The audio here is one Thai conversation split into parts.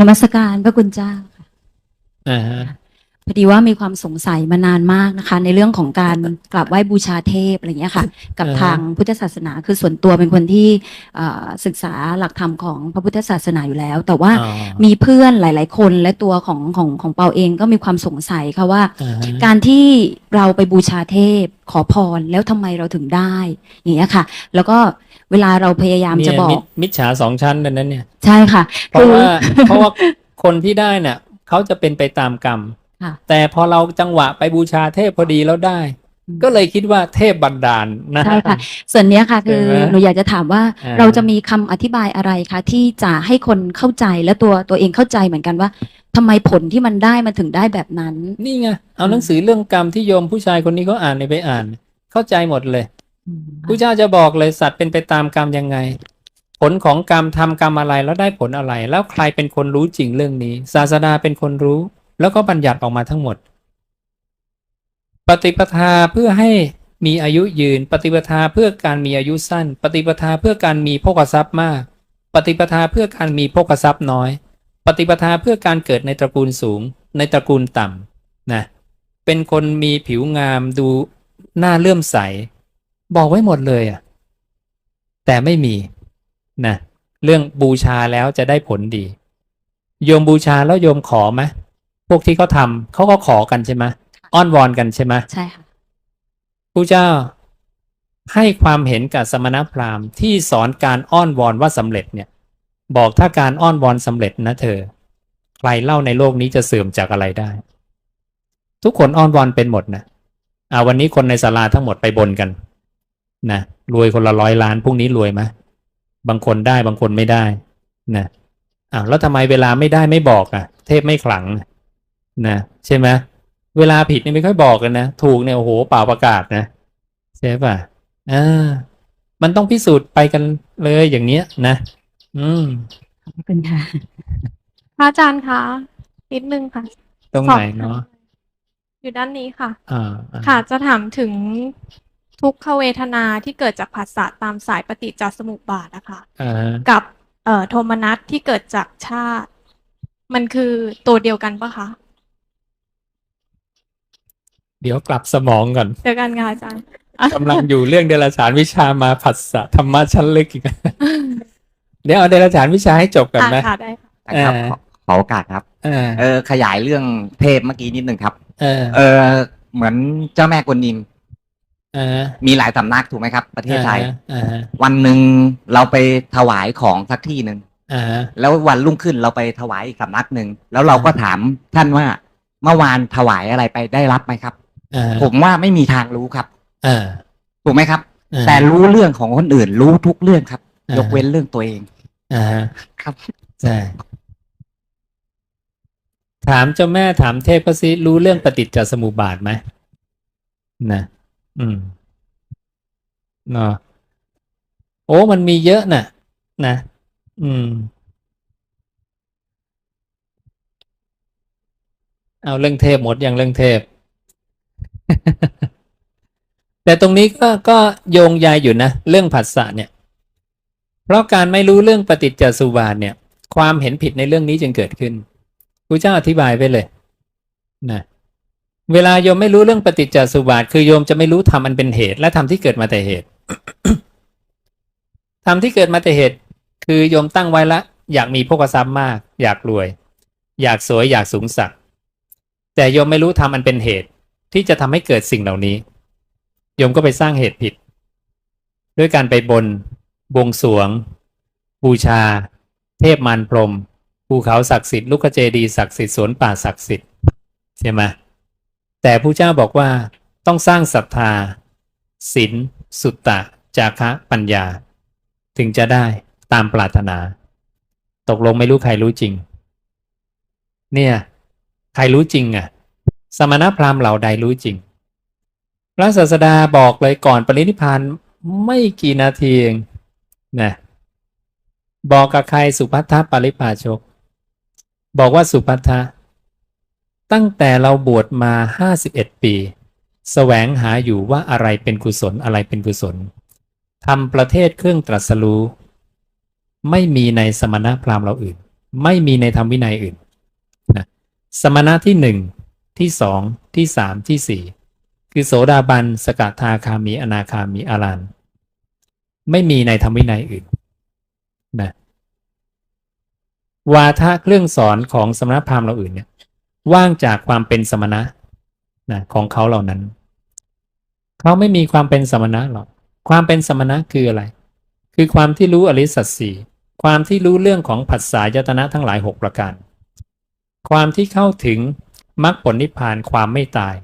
นมัสการพระคุณเจ้าค่ะอ่าฮะ พอดีว่ามีความสงสัยมานานมากนะคะ ในเรื่องของการกราบไหว้บูชาเทพอะไรอย่างเงี้ยค่ะ กับทางพุทธศาสนาคือส่วนตัวเป็นคนที่เอ่อศึกษาหลักธรรมของพระพุทธศาสนาอยู่แล้ว แต่ว่าอ๋อมีเพื่อนหลาย ๆ คนและตัวของของของเปาเองก็มีความสงสัยค่ะว่า อ่าฮะ การที่เราไปบูชาเทพขอพรแล้วทำไมเราถึงได้อย่างเงี้ยค่ะ แล้วก็เวลาเราพยายามจะบอเนี่ยมิกจมิจฉาสองชั้นดังนั้นเนี่ย ใช่ค่ะเพราะว่าเพราะว่าคนที่ได้เนี่ยเขาจะเป็นไปตามกรรมค่ะ แต่พอเราจังหวะไปบูชาเทพพอดีแล้วได้อืมก็เลยคิดว่าเทพบันดาลนะใช่ค่ะส่วนเนี้ยค่ะคือใช่ไหมหนูอยากจะถามว่าอ่าเราจะมีคำอธิบายอะไรคะที่จะให้คนเข้าใจและตัวตัวเองเข้าใจเหมือนกันว่าทำไมผลที่มันได้มันถึงได้แบบนั้น นี่ไงเอาหนังสือเรื่องกรรมที่โยมผู้ชายคนนี้เขาอ่านเนี่ยไปอ่าน เข้าใจหมดเลยผู้เจ้าจะบอกเลยสัตว์เป็นไปตามกรรมยังไง ผลของกรรมทำกรรมอะไรแล้วได้ผลอะไร แล้วใครเป็นคนรู้จริงเรื่องนี้ ศาสดาเป็นคนรู้ แล้วก็บัญญัติออกมาทั้งหมด ปฏิปทาเพื่อให้มีอายุยืน ปฏิปทาเพื่อการมีอายุสั้น ปฏิปทาเพื่อการมีโภคทรัพย์มาก ปฏิปทาเพื่อการมีโภคทรัพย์น้อย ปฏิปทาเพื่อการเกิดในตระกูลสูง ในตระกูลต่ำนะเป็นคนมีผิวงามดูหน้าเลื่อมใส บอกไว้หมดเลยอะแต่ไม่มีนะเรื่องบูชาแล้วจะได้ผลดี โยมบูชาแล้วโยมขอไหม พวกที่เขาทำเขาก็ขอกันใช่ไหมอ้อนวอนกันใช่ไหมใช่ค่ะผู้เจ้าให้ความเห็นกับสมณพราหมณ์ที่สอนการอ้อนวอนว่าสำเร็จเนี่ย บอกถ้าการอ้อนวอนสำเร็จนะเธอ ใครเล่าในโลกนี้จะเสื่อมจากอะไรได้ ทุกคนอ้อนวอนเป็นหมดนะอ่าวันนี้คนในศาลาทั้งหมดไปบนกันนะรวยคนละร้อยล้านพรุ่งนี้รวยไหมบางคนได้บางคนไม่ได้นะอ้าวแล้วทำไมเวลาไม่ได้ไม่บอกอะ เทพไม่ขลัง นะใช่ไหมเวลาผิดนี่ไม่ค่อยบอกกันนะ ถูกเนี่ยโอ้โหเปล่าประกาศนะใช่ป่ะอ่ามันต้องพิสูจน์ไปกันเลยอย่างเนี้ยนะอืมขอบคุณค่ะพระอาจารย์คะนิดนึงค่ะ ตรงไหนเนาะอยู่ด้านนี้ค่ะอ่าอ่าค่ะจะถามถึงทุกขเวทนาที่เกิดจากผัสสะตามสายปฏิจจสมุปบาทนะคะอ่าฮะกับเอ่อโทมนัสที่เกิดจากชาติ มันคือตัวเดียวกันปะคะ เดี๋ยวกลับสมองก่อนเดียวกันค่ะอาจารย์กำลังอยู่เรื่องเดรัจฉานวิชามาผัสสะธรรมะชั้นลึกอีกเดี๋ยวเอาเดรัจฉานวิชาให้จบก่อนอ่าไหมค่ะได้ค่ะนะครับเออขอขอโอกาสครับเออเออ ขยายเรื่องเทพเมื่อกี้นิดนึงครับ เออ เออ เหมือนเจ้าแม่กวนอิมเออมีหลายสำนักถูกไหมครับ ประเทศไทยอ่าฮะวันหนึ่งเราไปถวายของสักที่หนึ่งอ่าฮะแล้ววันรุ่งขึ้นเราไปถวายอีกสำนักหนึ่งแล้วเราก็ถามท่านว่าเมื่อวานถวายอะไรไปได้รับไหมครับอ่าฮะ ผมว่าไม่มีทางรู้ครับอ่าถูกไหมครับอ่าแต่รู้เรื่องของคนอื่น รู้ทุกเรื่องครับอ่ายยกเว้นเรื่องตัวเองอ่าฮะครับใช่ถามเจ้าแม่ถามเทพก็สิรู้เรื่องปฏิจจสมุปบาทไหมนะอืมเนาะโอ้มันมีเยอะน่ะ นะ อืม เอาเรื่องเทพหมดอย่างเรื่องเทพ แต่ตรงนี้ก็ก็โยงใยอยู่นะ เรื่องผัสสะเนี่ย เพราะการไม่รู้เรื่องปฏิจจสุบาทเนี่ย ความเห็นผิดในเรื่องนี้จึงเกิดขึ้นพระเจ้าอธิบายไปเลยนะเวลาโยมไม่รู้เรื่องปฏิจจสุบาท คือโยมจะไม่รู้ธรรมอันเป็นเหตุ และธรรมที่เกิดมาแต่เหตุธรรมที่เกิดมาแต่เหตุ คือโยมตั้งไว้ละ อยากมีพกทรัพย์มาก อยากรวย อยากสวยอยากสูงสักแต่โยมไม่รู้ธรรมอันเป็นเหตุ ที่จะทำให้เกิดสิ่งเหล่านี้ โยมก็ไปสร้างเหตุผิด ด้วยการไปบนบวงสวง บูชา เทพมารพรมภูเขาศักดิ์สิทธิ์ลูกเจดีศักดิ์สิทธิ์สวนป่าศักดิ์สิทธิ์ใช่ไหมแต่ผู้เจ้าบอกว่าต้องสร้างศรัทธาศีลสุตตะ จาคะปัญญา ถึงจะได้ตามปรารถนา ตกลงไม่รู้ใครรู้จริง เนี่ย ใครรู้จริงอะ สมณพราหมณ์เหล่าใดรู้จริง ระศาสดาบอกเลยก่อนปรินิพพานไม่กี่นาทีเองนะบอกกับใครสุภัททปริพาชก บอกว่าสุภัททะตั้งแต่เราบวชมาห้าสิบเอ็ดปีแสวงหาอยู่ว่าอะไรเป็นกุศลอะไรเป็นกุศลทำประเทศเครื่องตรัสรู้ไม่มีในสมณะพราหมณ์เราอื่น ไม่มีในธรรมวินัยอื่นนะสมณะที่หนึ่งที่สองที่สามที่สี่ คือโสดาบันสกทาคามีอนาคามีอารันไม่มีในธรรมวินัยอื่นนะวาทะเครื่องสอนของสมณพราหมณ์เราอื่นเนี่ยว่างจากความเป็นสมณะนะของเขาเหล่านั้น เขาไม่มีความเป็นสมณะหรอกความเป็นสมณะคืออะไร คือความที่รู้อริสัตสีความที่รู้เรื่องของผัสสะยตนะทั้งหลายหกประการ ความที่เข้าถึงมรรคผลนิพพานความไม่ตาย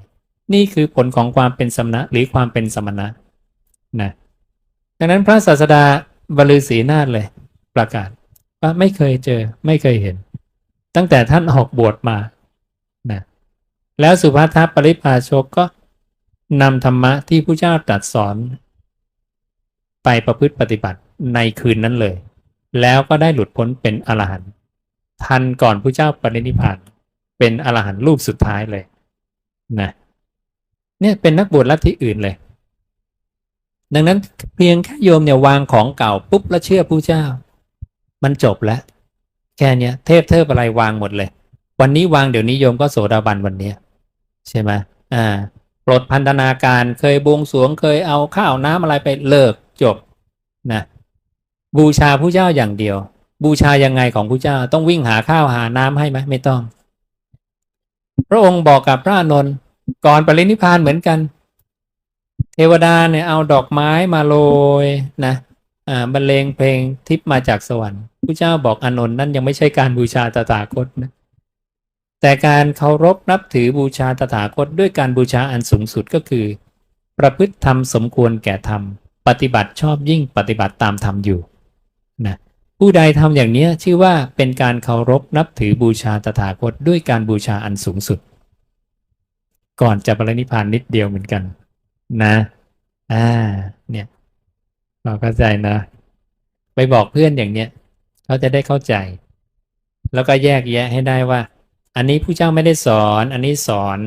นี่คือผลของความเป็นสมณะหรือความเป็นสมณะนะดังนั้นพระศาสดาบลือศีนาถเลย ประกาศว่าไม่เคยเจอไม่เคยเห็น ตั้งแต่ท่านออกบวชมานะแล้วสุภัททปริพาชกก็นำธรรมะที่พระเจ้าตรัสสอน ไปประพฤติปฏิบัติในคืนนั้นเลย แล้วก็ได้หลุดพ้นเป็นอรหันต์ทันก่อนพระเจ้าปรินิพพานเป็นอรหันต์รูปสุดท้ายเลยนะ เนี่ยเป็นนักบวชลัทธิอื่นเลย ดังนั้นเพียงแค่โยมเนี่ยวางของเก่าปุ๊บแล้วเชื่อผู้เจ้า มันจบแล้ว แค่เนี้ยเทพเทพอะไรวางหมดเลย วันนี้วางเดี๋ยวนี้โยมก็โสดาบันวันเนี้ยใช่ไหมอ่าปลดพันธนาการเคยบวงสรวงเคยเอาข้าวน้ำอะไรไปเลิกจบนะบูชาผู้เจ้าอย่างเดียว บูชายังไงของผู้เจ้าต้องวิ่งหาข้าวหาน้ำให้ไหมไม่ต้อง พระองค์บอกกับพระนนท์ ก่อนปรินิพานเหมือนกัน เทวดาเนี่ยเอาดอกไม้มาโรยนะอ่าบรรเลงเพลงทิพย์มาจากสวรรค์พระเจ้าบอกอานนท์นั่นยังไม่ใช่การบูชาตถาคตนะแต่การเคารพนับถือบูชาตถาคตด้วยการบูชาอันสูงสุดก็คือ ประพฤติธรรมสมควรแก่ธรรม ปฏิบัติชอบยิ่งปฏิบัติตามธรรมอยู่นะผู้ใดทำอย่างเนี้ยชื่อว่าเป็นการเคารพนับถือบูชาตถาคตด้วยการบูชาอันสูงสุด ก่อนจะปรินิพานนิดเดียวเหมือนกัน นะ อ่า เนี่ย เราเข้าใจนะ ไปบอกเพื่อนอย่างเนี้ยเขาจะได้เข้าใจ แล้วก็แยกแยะให้ได้ว่า อันนี้ผู้เจ้าไม่ได้สอน อันนี้สอน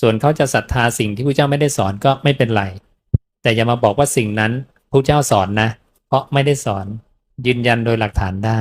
ส่วนเขาจะศรัทธาสิ่งที่ผู้เจ้าไม่ได้สอนก็ไม่เป็นไร แต่อย่ามาบอกว่าสิ่งนั้นผู้เจ้าสอนนะ เพราะไม่ได้สอนยืนยันโดยหลักฐานได้